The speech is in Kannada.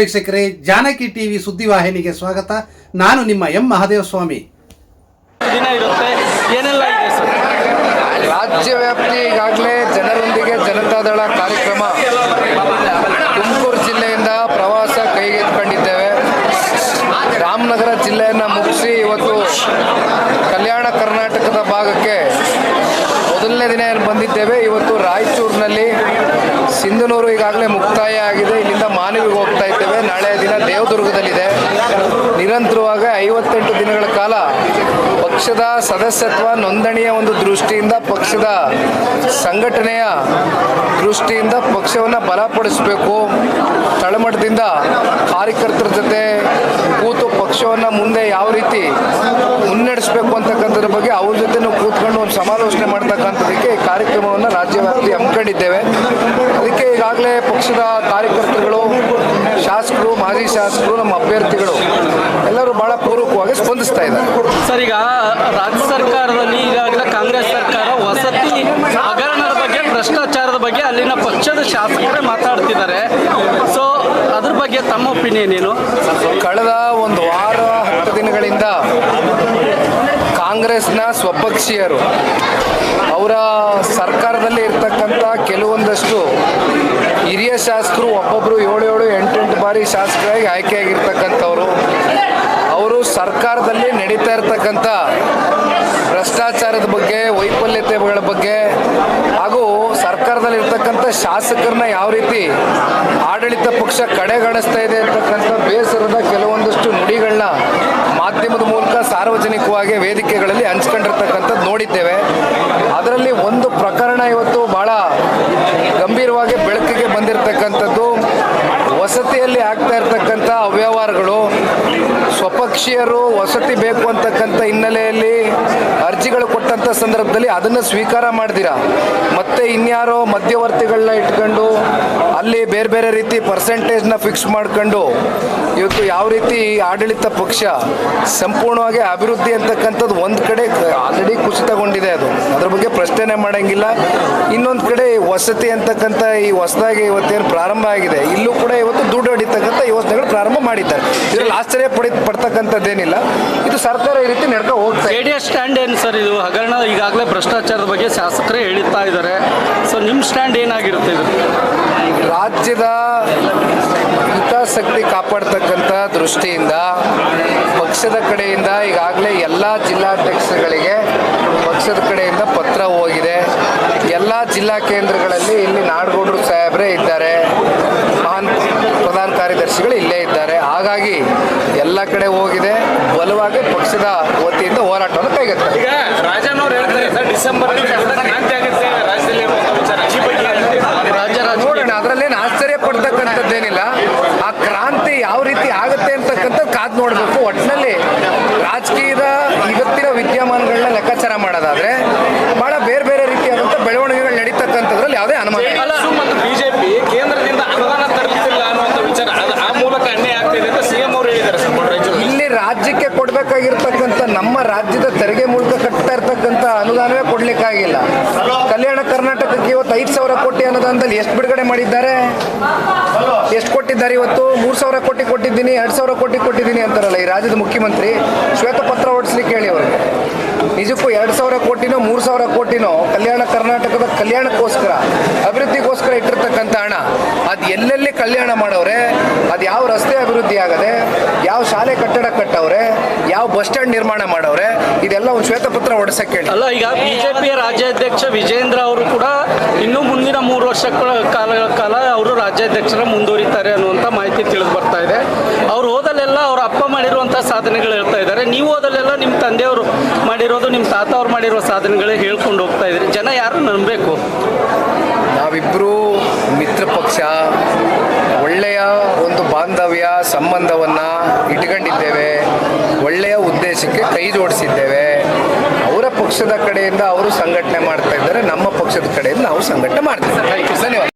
ವೀಕ್ಷಕರೇ ಜಾನಕಿ ಟಿವಿ ಸುದ್ದಿವಾಹಿನಿಗೆ ಸ್ವಾಗತ. ನಾನು ನಿಮ್ಮ ಎಂ ಮಹಾದೇವಸ್ವಾಮಿ. ಸ್ವಾಮಿ ಇರುತ್ತೆ. ಏನೆಲ್ಲ ಇದೆ ಸರ್? ರಾಜ್ಯ ವ್ಯಾಪ್ತಿ ಈಗಾಗಲೇ ಜನರೊಂದಿಗೆ ಜನತಾದಳ ಕಾರ್ಯಕ್ರಮ. ತುಮಕೂರು ಜಿಲ್ಲೆಯಿಂದ ಪ್ರವಾಸ ಕೈಗೆತ್ತಿಕೊಂಡಿದ್ದೇವೆ. ರಾಮನಗರ ಜಿಲ್ಲೆಯನ್ನು ಮುಗಿಸಿ ಇವತ್ತು ಕಲ್ಯಾಣ ಕರ್ನಾಟಕದ ಭಾಗಕ್ಕೆ ಮೊದಲನೇ ದಿನ ಬಂದಿದ್ದೇವೆ. ಇವತ್ತು ರಾಯಚೂರಿನಲ್ಲಿ ಸಿಂಧನೂರು ಈಗಾಗಲೇ ಮುಕ್ತಾಯ ಆಗಿದೆ. ಇಲ್ಲಿಂದ ದಿನ ದೇವದುರ್ಗದಲ್ಲಿದೆ ನಿರಂತರವಾಗಿ ಐವತ್ತೆಂಟು ದಿನಗಳ ಕಾಲ ಪಕ್ಷದ ಸದಸ್ಯತ್ವ ನೋಂದಣಿಯ ಒಂದು ದೃಷ್ಟಿಯಿಂದ ಪಕ್ಷದ ಸಂಘಟನೆಯ ದೃಷ್ಟಿಯಿಂದ ಪಕ್ಷವನ್ನು ಬಲಪಡಿಸಬೇಕು. ತಳಮಟ್ಟದಿಂದ ಕಾರ್ಯಕರ್ತರ ಜೊತೆ ಕೂತು ಪಕ್ಷವನ್ನು ಮುಂದೆ ಯಾವ ರೀತಿ ಮುನ್ನಡೆಸಬೇಕು ಅಂತಕ್ಕಂಥದ್ರ ಬಗ್ಗೆ ಅವ್ರ ಜೊತೆ ಕೂತ್ಕೊಂಡು ಒಂದು ಸಮಾಲೋಚನೆ ಮಾಡ್ತಕ್ಕಂಥದಕ್ಕೆ ಈ ಕಾರ್ಯಕ್ರಮವನ್ನು ರಾಜ್ಯವ್ಯಾಪ್ತಿ ಹಮ್ಮಿಕೊಂಡಿದ್ದೇವೆ. ಅದಕ್ಕೆ ಈಗಾಗಲೇ ಪಕ್ಷದ ಕಾರ್ಯಕರ್ತರುಗಳು ಶಾಸಕರು ಮಾಜಿ ಶಾಸಕರು ನಮ್ಮ ಅಭ್ಯರ್ಥಿಗಳು ಎಲ್ಲರೂ ಬಹಳ ಪೂರ್ವಕವಾಗಿ ಸ್ಪಂದಿಸ್ತಾ ಇದ್ದಾರೆ. ಸರ್ ಈಗ ರಾಜ್ಯ ಸರ್ಕಾರದಲ್ಲಿ ಈಗಾಗಲೇ ಕಾಂಗ್ರೆಸ್ ಸರ್ಕಾರ ವಸತಿ ಹಗರಣದ ಬಗ್ಗೆ ಭ್ರಷ್ಟಾಚಾರದ ಬಗ್ಗೆ ಅಲ್ಲಿನ ಪಕ್ಷದ ಶಾಸಕರೇ ಮಾತಾಡ್ತಿದ್ದಾರೆ. ಸೊ ಅದ್ರ ಬಗ್ಗೆ ತಮ್ಮ ಒಪಿನಿಯನ್ ಏನು? ಕಳೆದ ಒಂದು ವಾರ ಹತ್ತು ದಿನಗಳಿಂದ ಕಾಂಗ್ರೆಸ್ನ ಸ್ವಪಕ್ಷೀಯರು ಅವರ ಸರ್ಕಾರದಲ್ಲಿ ಇರ್ತಕ್ಕಂಥ ಕೆಲವೊಂದಷ್ಟು ಹಿರಿಯ ಶಾಸಕರು ಒಬ್ಬೊಬ್ಬರು ಏಳು ಏಳು ಬಾರಿ ಶಾಸಕರಾಗಿ ಆಯ್ಕೆಯಾಗಿರ್ತಕ್ಕಂಥವ್ರು. ಅವರು ಸರ್ಕಾರದಲ್ಲಿ ನಡೀತಾ ಇರ್ತಕ್ಕಂಥ ಭ್ರಷ್ಟಾಚಾರದ ಬಗ್ಗೆ, ವೈಫಲ್ಯತೆಗಳ ಬಗ್ಗೆ, ಹಾಗೂ ಸರ್ಕಾರದಲ್ಲಿ ಇರ್ತಕ್ಕಂಥ ಶಾಸಕರನ್ನ ಯಾವ ರೀತಿ ಆಡಳಿತ ಪಕ್ಷ ಕಡೆಗಣಿಸ್ತಾ ಇದೆ ಅಂತಕ್ಕಂಥ ಬೇಸರದ ಕೆಲವೊಂದಷ್ಟು ನುಡಿಗಳನ್ನ ಮಾಧ್ಯಮದ ಮೂಲಕ ಸಾರ್ವಜನಿಕವಾಗಿ ವೇದಿಕೆಗಳಲ್ಲಿ ಹಂಚ್ಕೊಂಡಿರ್ತಕ್ಕಂಥದ್ದು ನೋಡಿದ್ದೇವೆ. ಅದರಲ್ಲಿ ಒಂದು ಪ್ರಕರಣ ಇವತ್ತು ಬಹಳ ಗಂಭೀರವಾಗಿ ಬೆಳಕಿಗೆ ಬಂದಿರತಕ್ಕಂಥದ್ದು. ವಸತಿಯಲ್ಲಿ ಆಗ್ತಾ ಇರ್ತಕ್ಕಂಥ ಅವ್ಯವಹಾರಗಳು ಸ್ವಪಕ್ಷೀಯರು ವಸತಿ ಬೇಕು ಅಂತಕ್ಕಂಥ ಹಿನ್ನೆಲೆಯಲ್ಲಿ ಅರ್ಜಿಗಳು ಕೊಟ್ಟಂಥ ಸಂದರ್ಭದಲ್ಲಿ ಅದನ್ನು ಸ್ವೀಕಾರ ಮಾಡಿದಿರಾ ಮತ್ತೆ ಇನ್ಯಾರೋ ಮಧ್ಯವರ್ತಿಗಳನ್ನ ಇಟ್ಕೊಂಡು ಅಲ್ಲಿ ಬೇರೆ ಬೇರೆ ರೀತಿ ಪರ್ಸೆಂಟೇಜ್ನ ಫಿಕ್ಸ್ ಮಾಡ್ಕೊಂಡು ಇವತ್ತು ಯಾವ ರೀತಿ ಆಡಳಿತ ಪಕ್ಷ ಸಂಪೂರ್ಣವಾಗಿ ಅಭಿವೃದ್ಧಿ ಅಂತಕ್ಕಂಥದ್ದು ಒಂದು ಕಡೆ ಆಲ್ರೆಡಿ ಕುಸಿತಗೊಂಡಿದೆ ಅದು. ಅದ್ರ ಬಗ್ಗೆ ಪ್ರಶ್ನೆ ಮಾಡಂಗಿಲ್ಲ. ಇನ್ನೊಂದು ಕಡೆ ವಸತಿ ಅಂತಕ್ಕಂಥ ಈ ಹೊಸದಾಗಿ ಇವತ್ತೇನು ಪ್ರಾರಂಭ ಆಗಿದೆ. ಇಲ್ಲೂ ಕೂಡ ಇವತ್ತು ದುಡ್ಡು ಹೊಡಿತಕ್ಕಂಥ ಯೋಜನೆಗಳು ಪ್ರಾರಂಭ ಮಾಡಿದ್ದಾರೆ. ಇದರಲ್ಲಿ ಆಶ್ಚರ್ಯ ಪಡಿ, ಪಡ್ತಕ್ಕಂಥದ್ದೇನಿಲ್ಲ. ಇದು ಸರ್ಕಾರ ಈ ರೀತಿ ನಡ್ಕೊ ಹೋಗ್ತಾ ಸರ್, ಇದು ಹಗರಣ ಈಗಾಗಲೇ ಭ್ರಷ್ಟಾಚಾರದ ಬಗ್ಗೆ ಶಾಸಕರೇ ಹೇಳುತ್ತಾ ಇದ್ದಾರೆ. ಸೊ ನಿಮ್ಮ ಸ್ಟ್ಯಾಂಡ್ ಏನಾಗಿರುತ್ತೆ ಇದು? ರಾಜ್ಯದ ಹಿತಾಸಕ್ತಿ ಕಾಪಾಡ್ತಕ್ಕಂಥ ದೃಷ್ಟಿಯಿಂದ, ಪಕ್ಷದ ಕಡೆಯಿಂದ ಈಗಾಗಲೇ ಎಲ್ಲ ಜಿಲ್ಲಾಧ್ಯಕ್ಷಗಳಿಗೆ ಪಕ್ಷದ ಕಡೆಯಿಂದ ಪತ್ರ ಹೋಗಿದೆ. ಎಲ್ಲ ಜಿಲ್ಲಾ ಕೇಂದ್ರಗಳಲ್ಲಿ ಇಲ್ಲಿ ನಾಡಗೌಡರು ಸಾಹೇಬ್ರೇ ಇದ್ದಾರೆ ಮಹಾನ್ ಪ್ರಧಾನ ಕಾರ್ಯದರ್ಶಿಗಳು ಇಲ್ಲೇ ಇದ್ದಾರೆ ಹಾಗಾಗಿ ಎಲ್ಲ ಕಡೆ ಹೋಗಿದೆ. ಬಲವಾಗಿ ಪಕ್ಷದ ವತಿಯಿಂದ ಹೋರಾಟವನ್ನು ಕೈಗೆತ್ತಾರೆ ಈಗ ರಾಜನ್ ಅವ್ರು ಹೇಳ್ತಾರೆ ಸರ್ ಡಿಸೆಂಬರ್ ನೋಡೋಣ. ಅದರಲ್ಲೇನು ಆಶ್ಚರ್ಯ ಪಡ್ತಕ್ಕಂಥದ್ದೇನಿಲ್ಲ. ಆ ಕ್ರಾಂತಿ ಯಾವ ರೀತಿ ಆಗುತ್ತೆ ಅಂತಕ್ಕಂಥ ಕಾದ್ ನೋಡಬೇಕು. ಒಟ್ಟಿನಲ್ಲಿ ರಾಜಕೀಯದ ಇವತ್ತಿನ ವಿದ್ಯಮಾನಗಳನ್ನ ಲೆಕ್ಕಾಚಾರ ಮಾಡೋದಾದ್ರೆ ಬಹಳ ಬೇರೆ ಬೇರೆ ರೀತಿಯಾದಂಥ ಬೆಳವಣಿಗೆಗಳು ನಡೀತಕ್ಕಂಥದ್ರಲ್ಲಿ ಯಾವುದೇ ಅನುಮಾನ ಇಲ್ಲ. ಜೆಡಿಎಸ್ ಮತ್ತು ಬಿಜೆಪಿ ಕೇಂದ್ರದಿಂದ ಅನುದಾನ ತರುತ್ತಿಲ್ಲ ಅನ್ನುವಂಥ ವಿಚಾರ ಅದು ಆ ಮೂಲಕ ಅನ್ಯಾಯ ಆಗ್ತಿದೆ ಅಂತ ಸಿಎಂ ಅವರು ಹೇಳಿದ್ದಾರೆ ಸರ್ ರಾಜ್ಯದಲ್ಲಿ ಇಲ್ಲಿ ರಾಜ್ಯಕ್ಕೆ ಕೊಡಬೇಕಾಗಿರ್ತಕ್ಕಂಥ ನಮ್ಮ ರಾಜ್ಯದ ತೆರಿಗೆ ಮೂಲಕ ಕಟ್ತಾ ಇರ್ತಕ್ಕಂಥ ಅನುದಾನವೇ ಕೊಡ್ಲಿಕ್ಕಾಗಿಲ್ಲ ಕಲ್ಯಾಣ ಕರ್ನಾಟಕಕ್ಕೆ ಇವತ್ತು ಐದು ಸಾವಿರ ಕೋಟಿ ಅನುದಾನದಲ್ಲಿ ಎಷ್ಟು ಬಿಡುಗಡೆ ಮಾಡಿದ್ದಾರೆ? ಎಷ್ಟು ಕೊಟ್ಟಿದ್ದಾರೆ ಇವತ್ತು? ಮೂರು ಸಾವಿರ ಕೋಟಿ ಕೊಟ್ಟಿದ್ದೀನಿ, ಎರಡು ಸಾವಿರ ಕೋಟಿ ಕೊಟ್ಟಿದ್ದೀನಿ ಅಂತಾರಲ್ಲ ಈ ರಾಜ್ಯದ ಮುಖ್ಯಮಂತ್ರಿ. ಶ್ವೇತಪತ್ರ ಓಡಿಸ್ಲಿಕ್ಕೆ ಹೇಳಿ ಅವರಿಗೆ ನಿಜಕ್ಕೂ ಎರಡು ಸಾವಿರ ಕೋಟಿನೋ, ಮೂರು ಸಾವಿರ ಕೋಟಿನೋ ಕಲ್ಯಾಣ ಕರ್ನಾಟಕದ ಕಲ್ಯಾಣಕ್ಕೋಸ್ಕರ, ಅಭಿವೃದ್ಧಿಗೋಸ್ಕರ ಇಟ್ಟಿರ್ತಕ್ಕಂಥ ಹಣ, ಅದು ಎಲ್ಲೆಲ್ಲಿ ಕಲ್ಯಾಣ ಮಾಡವ್ರೆ ಅದು ಯಾವ ರಸ್ತೆ ಅಭಿವೃದ್ಧಿ ಆಗದೆ ಯಾವ ಶಾಲೆ ಕಟ್ಟಡ ಕಟ್ಟವ್ರೆ ಯಾವ ಬಸ್ ಸ್ಟ್ಯಾಂಡ್ ನಿರ್ಮಾಣ ಮಾಡವ್ರೆ ಇದೆಲ್ಲ ಒಂದು ಶ್ವೇತಪತ್ರ ಹೊಡ್ಸಕ್ಕೆ ಹೇಳಿ. ಅಲ್ಲ ಈಗ ಬಿಜೆಪಿಯ ರಾಜ್ಯಾಧ್ಯಕ್ಷ ವಿಜೇಂದ್ರ ಅವರು ಕೂಡ ಇನ್ನೂ ಮುಂದಿನ ಮೂರು ವರ್ಷ ಕಾಲ ಕಾಲ ಅವರು ರಾಜ್ಯಾಧ್ಯಕ್ಷರ ಮುಂದುವರಿತಾರೆ ಅನ್ನುವಂಥ ಮಾಹಿತಿ ತಿಳಿದು ಬರ್ತಾ ಇದೆ. ಅವ್ರು ಹೋದಲ್ಲೆಲ್ಲ ಅವ್ರ ಅಪ್ಪ ಮಾಡಿರುವಂಥ ಸಾಧನೆಗಳು ಹೇಳ್ತಾ ಇದ್ದಾರೆ. ನೀವು ಹೋದಲ್ಲೆಲ್ಲ ನಿಮ್ಮ ತಂದೆಯವರು ಮಾಡಿರೋದು ನಿಮ್ಮ ತಾತ ಅವ್ರು ಮಾಡಿರುವ ಸಾಧನೆಗಳೇ ಹೇಳ್ಕೊಂಡು ಹೋಗ್ತಾ ಇದ್ದಾರೆ ಜನ ಯಾರು ನಂಬಬೇಕು? ನಾವಿಬ್ಬರು ಮಿತ್ರ ಪಕ್ಷ ಒಳ್ಳೆಯ ಒಂದು ಬಾಂಧವ್ಯ ಸಂಬಂಧವನ್ನು ಜೋಡಿಸಿದ್ದೇವೆ. ಅವರ ಪಕ್ಷದ ಕಡೆಯಿಂದ ಅವರು ಸಂಘಟನೆ ಮಾಡ್ತಾ ಇದ್ದಾರೆ, ನಮ್ಮ ಪಕ್ಷದ ಕಡೆಯಿಂದ ನಾವು ಸಂಘಟನೆ ಮಾಡ್ತೇವೆ. ಧನ್ಯವಾದ.